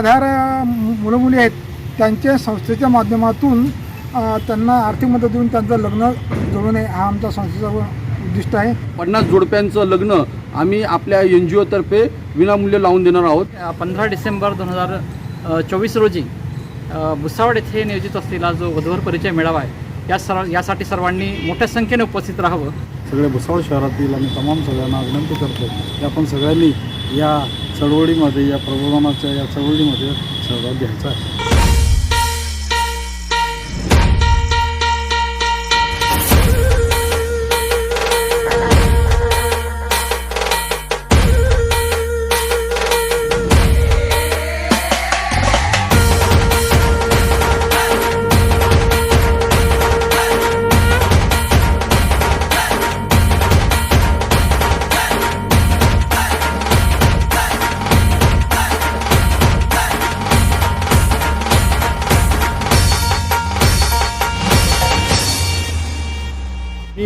निराधार मुलं मुली आहेत त्यांच्या संस्थेच्या माध्यमातून त्यांना आर्थिक मदत देऊन त्यांचं लग्न जोडू नये हा आमचा संस्थेचा उद्दिष्ट आहे. पन्नास जोडप्यांचं लग्न आम्ही आपल्या एन जी ओतर्फे विनामूल्य लावून देणार आहोत. पंधरा डिसेंबर दोन हजार चोवीस रोजी अ, भुसावळ येथे नियोजित असलेला जो वधूवर परिचय मेळावा आहे या सर्व यासाठी सर्वांनी मोठ्या संख्येने उपस्थित राहावं. सगळ्या भुसावळ शहरातील आणि तमाम सगळ्यांना विनंती करतो की आपण सगळ्यांनी या चळवळीमध्ये या प्रबोधनाच्या या चळवळीमध्ये सहभाग घ्यायचा आहे.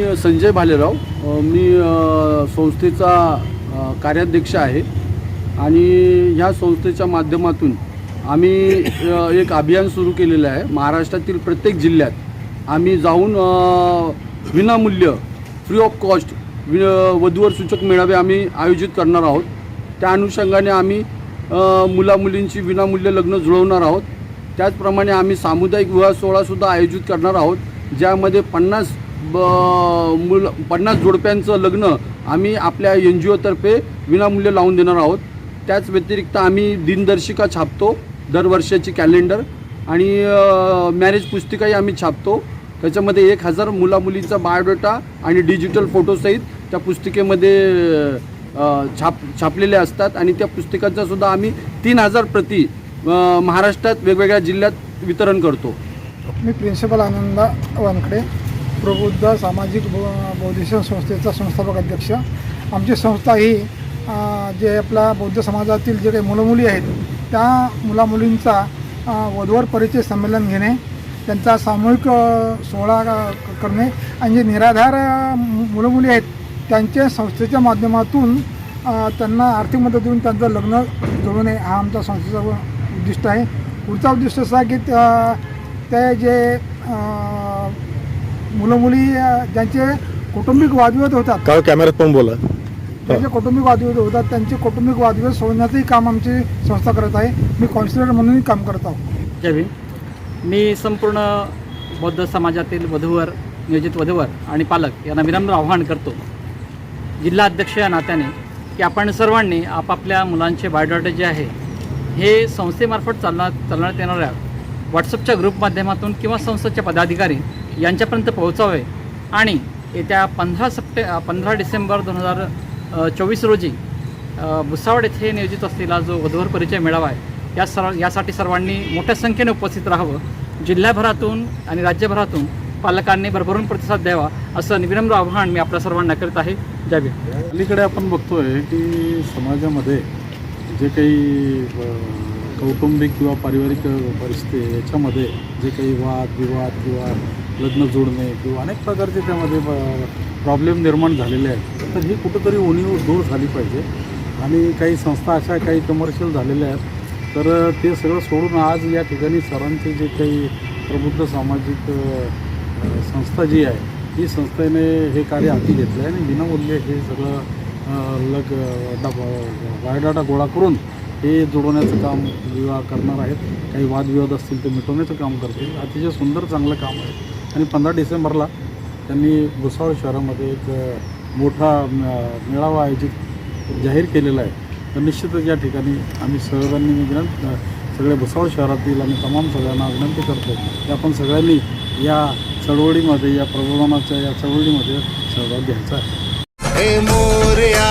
मी संजय भालेराव मी संस्थेचा कार्याध्यक्ष आहे. आणि ह्या संस्थेच्या माध्यमातून आम्ही एक अभियान सुरू केलेलं आहे. महाराष्ट्रातील प्रत्येक जिल्ह्यात आम्ही जाऊन विनामूल्य फ्री ऑफ कॉस्ट वि वधूवर सूचक मेळावे आम्ही आयोजित करणार आहोत. त्या अनुषंगाने आम्ही मुलामुलींची विनामूल्य लग्न जुळवणार आहोत. त्याचप्रमाणे आम्ही सामुदायिक विवाह सोहळासुद्धा आयोजित करणार आहोत ज्यामध्ये पन्नास ब मुल पन्नास जोडप्यांचं लग्न आम्ही आपल्या एन जी ओतर्फे विनामूल्य लावून देणार आहोत. त्याच व्यतिरिक्त आम्ही दिनदर्शिका छापतो दरवर्षाची कॅलेंडर आणि मॅरेज पुस्तिकाही आम्ही छापतो. त्याच्यामध्ये एक हजार मुलामुलीचा बायोडेटा आणि डिजिटल फोटोसहित त्या पुस्तिकेमध्ये छाप छापलेल्या असतात आणि त्या पुस्तकांचा सुद्धा आम्ही तीन हजार प्रती महाराष्ट्रात वेगवेगळ्या जिल्ह्यात वितरण करतो. मी प्रिन्सिपल आनंदा वानकडे प्रबुद्ध सामाजिक बौ- बौद्धिशन संस्थेचा संस्थापक अध्यक्ष. आमची संस्था ही जे आपला बौद्ध समाजातील जे काही मुलंमुली आहेत त्या मुलामुलींचा अ, वधूवर परिचय संमेलन घेणे त्यांचा सामूहिक सोहळा करणे आणि जे निराधार मुलंमुली आहेत त्यांच्या संस्थेच्या माध्यमातून त्यांना आर्थिक मदत देऊन त्यांचं लग्न जोडणे हा आमचा संस्थेचा उद्दिष्ट आहे. पुढचा उद्दिष्ट असा आहे की त्या- ते जे मुलं मुली ज्यांचे कौटुंबिक वादविवाद होतात. काळ कॅमेऱ्यात पण बोला. ज्यांचे कौटुंबिक वादविवाद होतात त्यांचे कौटुंबिक वादविवाद सोडण्याचंही काम आमची संस्था करत आहे. मी कॉन्सिलर म्हणूनही काम करत आहोत जय भीम मी संपूर्ण बौद्ध समाजातील वधूवर नियोजित वधूवर आणि पालक यांना विनम्र आव्हान करतो. जिल्हा अध्यक्ष या नात्याने की आपण सर्वांनी आपापल्या मुलांचे बायोडाटा जे आहे हे संस्थेमार्फत चालणार चालण्यात येणाऱ्या व्हॉट्सअपच्या ग्रुप माध्यमातून किंवा संस्थेचे पदाधिकारी यांच्यापर्यंत पोहोचावे. आणि येत्या पंधरा सप्टे पंधरा डिसेंबर दोन हजार चोवीस रोजी भुसावड भुसावळ येथे नियोजित असलेला जो वधूवर परिचय मेळावा आहे या सर्व यासाठी सर्वांनी मोठ्या संख्येने उपस्थित राहावं. जिल्ह्याभरातून आणि राज्यभरातून पालकांनी भरभरून प्रतिसाद द्यावा असं विनम्र आव्हान मी आपल्या सर्वांना करीत आहे. जय अलीकडे आपण बघतोय की समाजामध्ये जे काही कौटुंबिक किंवा पारिवारिक परिस्थिती याच्यामध्ये जे काही वाद विवाद किंवा लग्न जोडणे किंवा अनेक प्रकारचे त्यामध्ये प्रॉब्लेम निर्माण झालेले आहेत. तर ही कुठंतरी उणीव दूर झाली पाहिजे. आणि काही संस्था अशा काही कमर्शियल झालेल्या आहेत. तर ते सगळं सोडून आज या ठिकाणी सरांचे जे काही प्रबुद्ध सामाजिक संस्था जी आहे ही संस्थेने हे कार्य हाती घेतलं आहे आणि विनामूल्य हे सगळं लग डब बायोडाटा गोळा करून हे जोडवण्याचं काम विवाह करणार आहेत. काही वादविवाद असतील ते मिटवण्याचं काम करतील. अतिशय सुंदर चांगलं काम आहे. आणि पंधरा डिसेंबरला त्यांनी भुसावळ शहरामध्ये एक मोठा मेळावा आयोजित जाहीर केलेला आहे. तर निश्चितच या ठिकाणी आम्ही सर्वांनी मी सगळ्या भुसावळ शहरातील आणि तमाम सगळ्यांना विनंती करतो की आपण सगळ्यांनी या चळवळीमध्ये या प्रबोधनाच्या या चळवळीमध्ये सहभाग घ्यायचा आहे. मोरया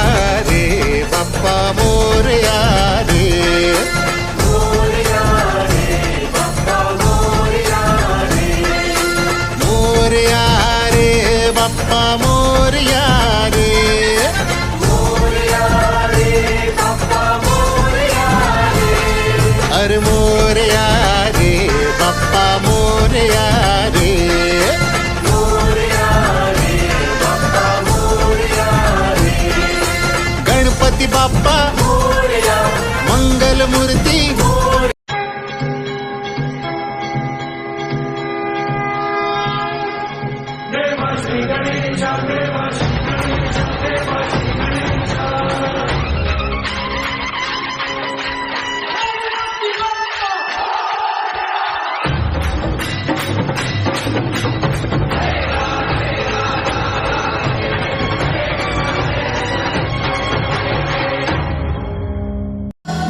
रे बाप्पा मोरया बाप्पा मोरया रे अरे मोरया रे बाप्पा मोरया रे गणपती बाप्पा मंगल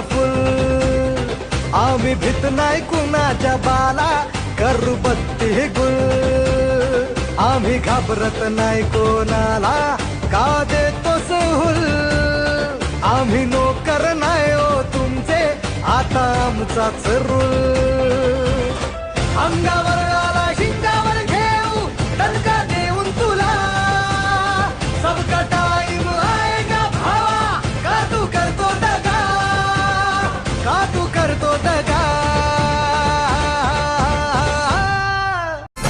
पॉवरफुल आम्ही भीत नाही कुणाच्या बाला करू बत्ती गुल. आम्ही घाबरत नाही कोणाला का देतो हुल आम्ही नोकर नाही हो तुमचे आता आमचाच रूल. अंगावर